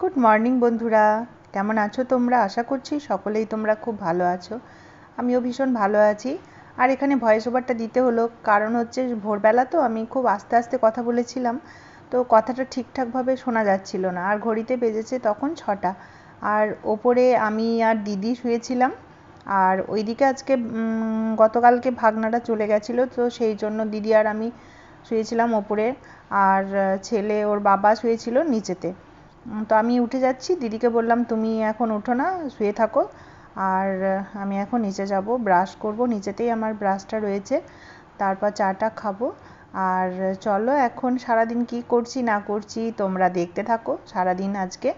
Good morning বন্ধুরা। কেমন আছো তোমরা? আশা করছি সকলেই তোমরা খুব ভালো আছো। আমিও ভীষণ ভালো আছি। আর এখানে ভয়েস ওভারটা দিতে হলো, কারণ হচ্ছে ভোরবেলা তো আমি খুব আস্তে আস্তে কথা বলেছিলাম, তো কথাটা ঠিকঠাকভাবে শোনা যাচ্ছিল না। আর ঘড়িতে বেজেছে তখন ছটা। আর ওপরে আমি আর দিদি শুয়েছিলাম, আর ওইদিকে আজকে গতকালকে ভাগনাটা চলে গেছিল, তো সেই জন্য দিদি আর আমি শুয়েছিলাম ওপরে। আর ছেলে ওর বাবা শুয়েছিল নিচেতে। তো আমি উঠে যাচ্ছি। দিদিকে বললাম, তুমি এখন ওঠো না, শুয়ে থাকো। আর আমি এখন নিচে যাব ব্রাশ করব। নিচেতেই আমার ব্রাশটা রয়েছে। তারপর চাটা খাব। আর চলো, এখন সারাদিন কি করছি না করছি তোমরা দেখতে থাকো, সারাদিন আজকে।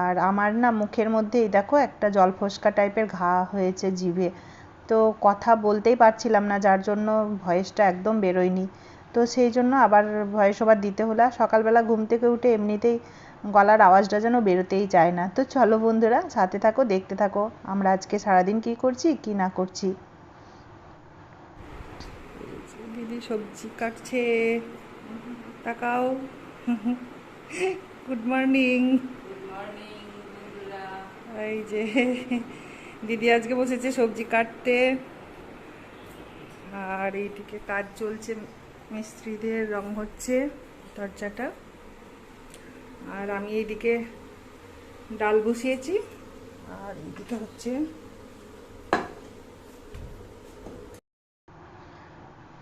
আর আমার না মুখের মধ্যে এই দেখো, একটা জল ফোসকা টাইপের ঘা হয়েছে জিভে। তো কথা বলতেই পারছিলাম না, যার জন্য ভয়েসটা একদম বেরোয়নি। তো সেই জন্য আবার ভয়েস ওভার দিতে হলো। সকালবেলা ঘুম থেকে উঠে এমনিতেই গলার আওয়াজটা যেন বেরোতেই চায় না। তো চলো বন্ধুরা, সাথে থাকো, দেখতে থাকো, আমরা আজকে সারাদিন কি করছি, কি না করছি। দিদি সবজি কাটছে। তাকাও। গুড মর্নিং এই যে, দিদি আজকে বসেছে সবজি কাটতে। আর এইদিকে কাজ চলছে, মিস্ত্রিদের রং হচ্ছে দরজাটা। আর আমি এইদিকে ডাল বসিয়েছি। আর এইদিকে হচ্ছে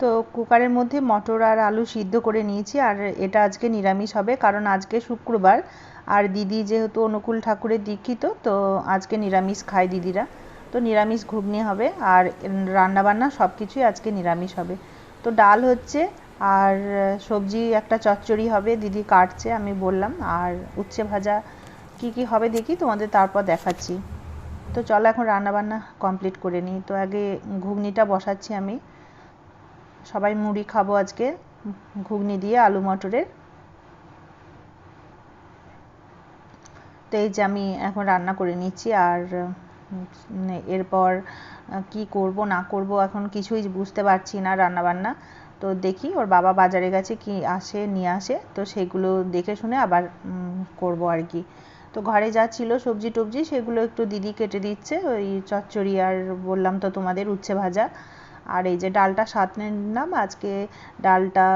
তো কুকারের মধ্যে মটর আর আলু সিদ্ধ করে নিয়েছি, আর এটা আজকে নিরামিষ হবে, কারণ আজকে শুক্রবার। আর দিদি যেহেতু অনুকূল ঠাকুরের দীক্ষিত, তো আজকে নিরামিষ খায় দিদিরা। তো নিরামিষ ঘুগনি হবে, আর রান্নাবান্না সব কিছুই আজকে নিরামিষ হবে। তো ডাল হচ্ছে আর সবজি একটা চচ্চড়ি হবে, দিদি কাটছে, আমি বললাম। আর উচ্ছে ভাজা কি কি হবে দেখি, তোমাদের তারপর দেখাচ্ছি। তো চলো এখন রান্নাবান্না কমপ্লিট করে নিই। তো আগে ঘুগনিটা বসাচ্ছি আমি। সবাই মুড়ি খাব আজকে, ঘুগনি দিয়ে আলু মটরের। তো এই যে আমি এখন রান্না করে নিচ্ছি, আর এরপর কি করব, না করব, এখন কিছুই বুঝতে পারছি না রান্নাবান্না। তো দেখি, ওর বাবা বাজারে গেছে কি আসে, নিয়ে আসে, তো সেগুলো দেখে শুনে আবার করব আর কি। তো ঘরে যা ছিল সবজি টবজি, সেগুলো একটু দিদি কেটে দিচ্ছে, ওই চচ্চড়ি আর বললাম তো তোমাদের উচ্ছে ভাজা। আর এই যে ডালটা সাত নিলাম, আজকে ডালটা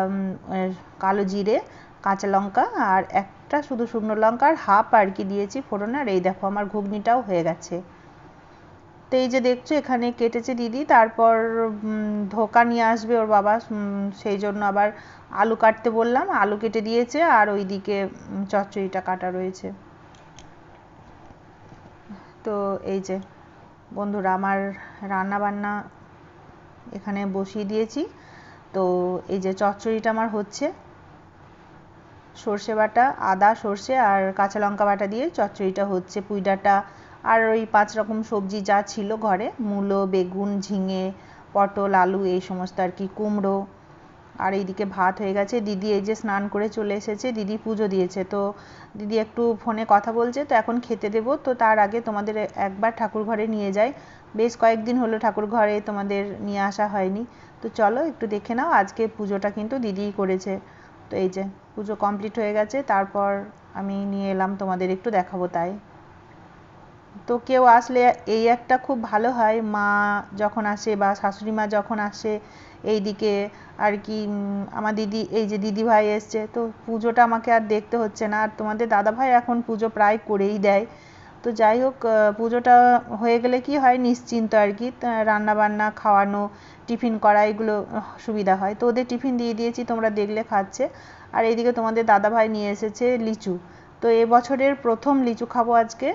কালো জিরে, কাঁচা লঙ্কা, আর একটা শুধু শুকনো লঙ্কা, আর হাফ আর কি দিয়েছি ফোড়ন। আর এই দেখো আমার ঘুগনিটাও হয়ে গেছে। তো এই যে দেখছ, এখানে কেটেছে দিদি, তারপর ধোকা নিয়ে আসবে ওর বাবা সেই জন্য আবার আলু কাটতে বললাম, আলু কেটে দিয়েছে আর ওইদিকে চচ্চড়িটা কাটা রয়েছে। তো এই যে, বন্ধুরা, আমার রান্না বান্না এখানে বসিয়ে দিয়েছি। তো এই যে চচ্চড়িটা আমার হচ্ছে, সর্ষে বাটা, আদা, সর্ষে আর কাঁচা লঙ্কা বাটা দিয়ে চচ্চড়িটা হচ্ছে। পুঁই ডাঁটা আর ওই পাঁচ রকম সবজি যা ছিল ঘরে, মূলো, বেগুন, ঝিঙে, পটল, আলু, এই সমস্ত আর কি, কুমড়ো। আর এইদিকে ভাত হয়ে গেছে। দিদি এই যে স্নান করে চলে এসেছে, দিদি পুজো দিয়েছে। তো দিদি একটু ফোনে কথা বলছে, তো এখন খেতে দেব। তো তার আগে তোমাদের একবার ঠাকুর ঘরে নিয়ে যাই। বেশ কয়েকদিন হলো ঠাকুর ঘরে তোমাদের নিয়ে আসা হয়নি। তো চলো একটু দেখে নাও, আজকে পুজোটা কিন্তু দিদিই করেছে। তো এই যে পুজো কমপ্লিট হয়ে গেছে, তারপর আমি নিয়ে এলাম তোমাদের একটু দেখাবো তাই। তো কেউ আসলে এই একটা খুব ভালো হয়, মা যখন আসে বা শাশুড়ি মা যখন আসে এই দিকে আর কি আমার দিদি, এই যে দিদি ভাই এসছে, তো পুজোটা আমাকে আর দেখতে হচ্ছে না। আর তোমাদের দাদা ভাই এখন পুজো প্রায় করেই দেয়। তো যাই হোক পুজোটা হয়ে গেলে কি হয় নিশ্চিন্ত আর কি রান্না বান্না খাওয়ানো, টিফিন করা, এগুলো সুবিধা হয়। তো ওদের টিফিন দিয়ে দিয়েছি, তোমরা দেখলে খাচ্ছে। আর এইদিকে তোমাদের দাদা ভাই নিয়ে এসেছে লিচু। তো এবছরের প্রথম লিচু খাব আজকে।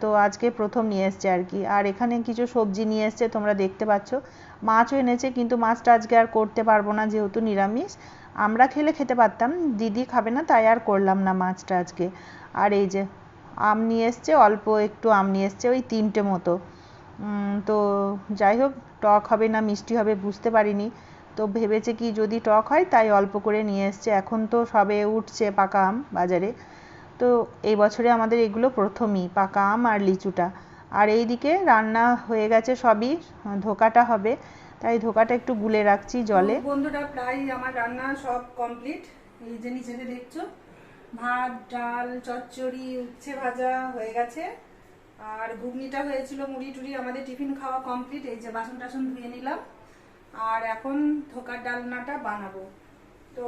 তো আজকে প্রথম নিয়ে এসছে আর কি। আর এখানে কিছু সবজি নিয়ে এসছে, তোমরা দেখতে পাচ্ছ। মাছও এনেছে, কিন্তু মাছটা আজকে আর করতে পারব না, যেহেতু নিরামিষ। আমরা খেলে খেতে পারতাম, দিদি খাবে না, তাই আর করলাম না মাছটা আজকে। আর এই যে আম নিয়ে এসছে, অল্প একটু আম নিয়ে এসছে, ওই তিনটে মতো। তো যাই হোক, টক হবে না, মিষ্টি হবে, বুঝতে পারিনি। তো ভেবেছে কি যদি টক হয়, তাই অল্প করে নিয়ে এসছে। এখন তো সবে উঠছে পাকা আম বাজারে। তো এই বছরে আমাদের এগুলো প্রথমই, পাকা আম আর লিচুটা। আর এই দিকে রান্না হয়ে গেছে সবই, ধোকাটা হবে। তাই ধোকাটা একটু গুলে রাখছি জলে। বন্ধুরা, প্রায় আমার রান্না সব কমপ্লিট এই যে নিচেতে দেখছ, ভাত, ডাল, চচ্চড়ি, উচ্ছে ভাজা হয়ে গেছে। আর ঘুগনিটা হয়েছিল মুড়ি টুড়ি, আমাদের টিফিন খাওয়া কমপ্লিট এই যে বাসন টাসন ধুয়ে নিলাম। আর এখন ধোকার ডালনাটা বানাবো। তো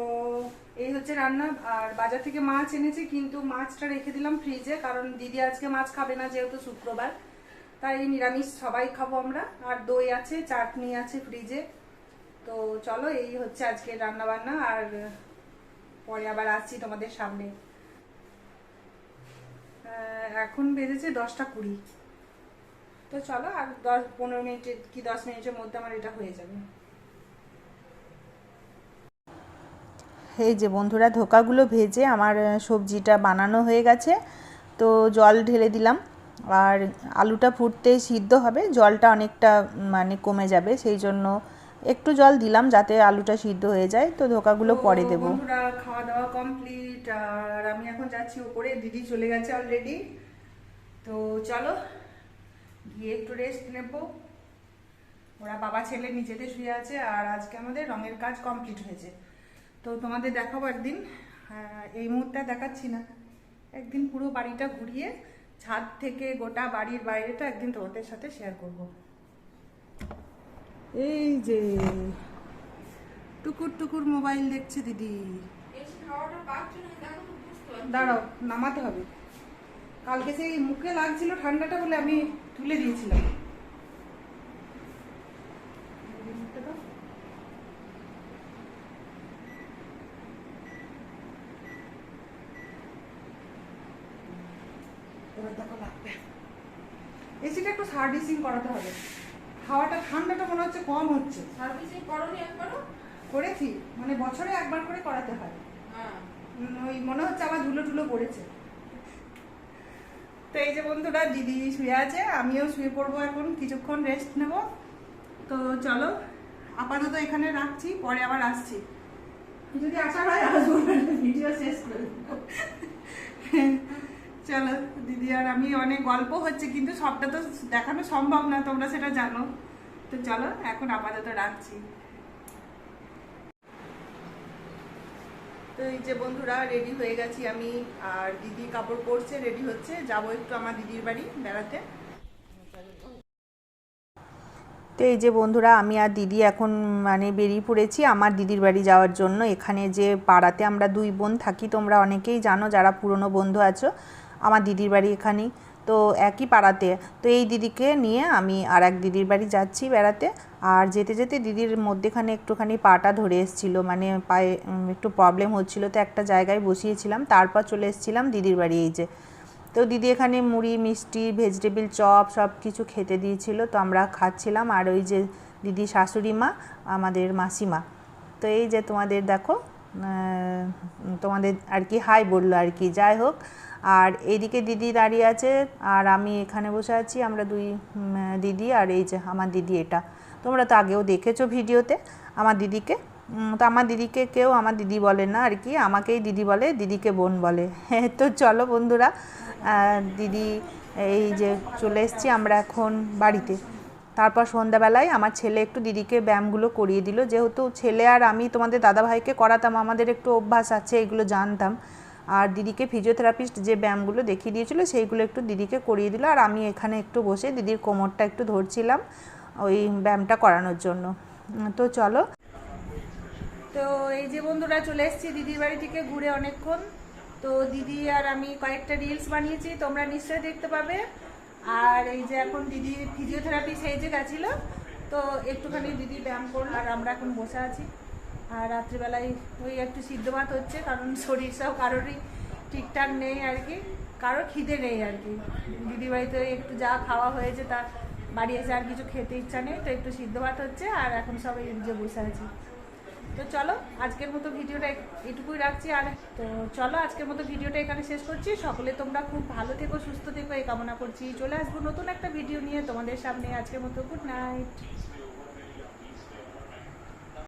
এই হচ্ছে রান্না, আর বাজার থেকে মাছ এনেছি, কিন্তু মাছটা রেখে দিলাম ফ্রিজে কারণ দিদি আজকে মাছ খাবে না যেহেতু শুক্রবার। তাই নিরামিষ সবাই খাব আমরা, আর দই আছে, চাটনি আছে ফ্রিজে তো চলো, এই হচ্ছে আজকে রান্না বান্না আর পরে আবার আসছি তোমাদের সামনে। এখন বেজেছে দশটা কুড়ি। তো চলো, আর দশ, পনেরো মিনিটের কি দশ মিনিটের মধ্যে আমার এটা হয়ে যাবে। এই যে বন্ধুরা ধোকাগুলো ভেজে আমার সবজিটা বানানো হয়ে গেছে। তো জল ঢেলে দিলাম। আর আলুটা ফুটতে সিদ্ধ হবে জলটা অনেকটা মানে কমে যাবে সেই জন্য একটু জল দিলাম যাতে আলুটা সিদ্ধ হয়ে যায়। তো ধোকাগুলো পরে দেবো। বন্ধুরা খাওয়া দাওয়া কমপ্লিট আর আমি এখন যাচ্ছি উপরে দিদি চলে গেছে অলরেডি তো চলো গিয়ে একটু রেস্ট নেব। ওরা বাবা ছেলে নিচেতে শুয়ে আছে আর আজকে আমাদের রঙের কাজ কমপ্লিট হয়েছে। তো তোমাদের দেখাবো একদিন। এই মুহূর্তে দেখাচ্ছি না। একদিন পুরো বাড়িটা ঘুরিয়ে ছাদ থেকে গোটা বাড়ির বাইরেটা একদিন তোমাদের সাথে শেয়ার করব। এই যে, টুকুর টুকুর মোবাইল দেখছে দিদি। দাঁড়াও, নামাতে হবে। কালকে সেই মুখে লাগছিল ঠান্ডাটা বলে আমি তুলে দিয়েছিলাম। এবার দেখো লাগবে। এসিটা একটু সার্ভিসিং করাতে হবে। হাওয়াটা ঠান্ডাটা মনে হচ্ছে কম হচ্ছে। সার্ভিসিং করনি একবারও? করেছি। মানে বছরে একবার করে করাতে হয়। হ্যাঁ। ওই মনে হচ্ছে আবার ধুলো টুলো পড়েছে। তো এই যে বন্ধুরা দিদি শুয়ে আছে আমিও শুয়ে পড়ব এখন। কিছুক্ষণ রেস্ট নেব। তো চলো আপাতত এখানে রাখছি পরে আবার আসছি। যদি আসার হয় আসব ভিডিও শেষ করে চলো। আর আমি অনেক গল্প হচ্ছে, কিন্তু সবটা তো দেখানো সম্ভব না, তোমরা সেটা জানো। তো চলো, এখন আপাতত রাখছি। তো এই যে বন্ধুরা রেডি হয়ে গেছি আমি, আর দিদি কাপড় পরছে রেডি হচ্ছে। যাব একটু আমার দিদির বাড়ি বেড়াতে। তো এই যে বন্ধুরা, আমি আর দিদি এখন মানে বেরিয়ে পড়েছি আমার দিদির বাড়ি যাওয়ার জন্য। এখানে যে পাড়াতে আমরা দুই বোন থাকি, তোমরা অনেকেই জানো যারা পুরনো বন্ধু আছো। আমার দিদির বাড়ি এখানেই তো একই পাড়াতে। তো এই দিদিকে নিয়ে আমি আর এক দিদির বাড়ি যাচ্ছি বেড়াতে। আর যেতে যেতে দিদির মধ্যেখানে একটুখানি পাটা ধরে এসেছিল। মানে পায়ে একটু প্রবলেম হচ্ছিল। তো একটা জায়গায় বসিয়েছিলাম। তারপর চলে এসেছিলাম দিদির বাড়ি এই যে। তো দিদি এখানে মুড়ি, মিষ্টি ভেজিটেবিল চপ সব কিছু খেতে দিয়েছিল। তো আমরা খাচ্ছিলাম। আর ওই যে দিদি শাশুড়ি মা, আমাদের মাসিমা। তো এই যে তোমাদের দেখো তোমাদের আর কি হাই বলল আর কি। যাই হোক আর এইদিকে দিদি দাঁড়িয়ে আছে, আর আমি এখানে বসে আছি, আমরা দুই দিদি আর এই যে আমার দিদি এটা। তোমরা তো আগেও দেখেছ ভিডিওতে আমার দিদিকে। তো আমার দিদিকে কেউ আমার দিদি বলে না আর কি, আমাকেই দিদি বলে, দিদিকে বোন বলে। হ্যাঁ তো চলো বন্ধুরা দিদি এই যে চলে এসেছি আমরা এখন বাড়িতে। তারপর সন্ধ্যাবেলায় আমার ছেলে একটু দিদিকে ব্যায়ামগুলো করিয়ে দিল। যেহেতু ছেলে আর আমি তোমাদের দাদাভাইকে করাতাম, আমাদের একটু অভ্যাস আছে, এগুলো জানতাম। আর দিদিকে ফিজিওথেরাপিস্ট যে ব্যায়ামগুলো দেখিয়ে দিয়েছিল, সেইগুলো একটু দিদিকে করিয়ে দিল। আর আমি এখানে একটু বসে দিদির কোমরটা একটু ধরছিলাম ওই ব্যায়ামটা করানোর জন্য। তো চলো। তো এই যে বন্ধুরা চলে এসেছি দিদির বাড়ি থেকে ঘুরে অনেকক্ষণ। তো দিদি আর আমি কয়েকটা রিলস বানিয়েছি, তোমরা নিশ্চয়ই দেখতে পাবে। আর এই যে এখন দিদি ফিজিওথেরাপি সেই যে গেছিল, তো একটুখানি দিদি ব্যায়াম করল, আর আমরা এখন বসে আছি। আর রাত্রিবেলায় ওই একটু সিদ্ধ ভাত হচ্ছে, কারণ শরীর সব কারোরই ঠিকঠাক নেই আর কি, কারোর খিদে নেই আর কি। দিদিবাড়িতে একটু যা খাওয়া হয়েছে তা বাড়ি এসে আর কিছু খেতে ইচ্ছা নেই, তো একটু সিদ্ধ ভাত হচ্ছে আর এখন সবাই যে বসে আছি। তো চলো, আজকের মতো ভিডিওটা এটুকুই রাখছি আর তো চলো, আজকের মতো ভিডিওটা এখানে শেষ করছি। সকলে তোমরা খুব ভালো থেকো, সুস্থ থেকো, এই কামনা করছি। চলে আসব নতুন একটা ভিডিও নিয়ে তোমাদের সামনে আজকের মতো। Good night.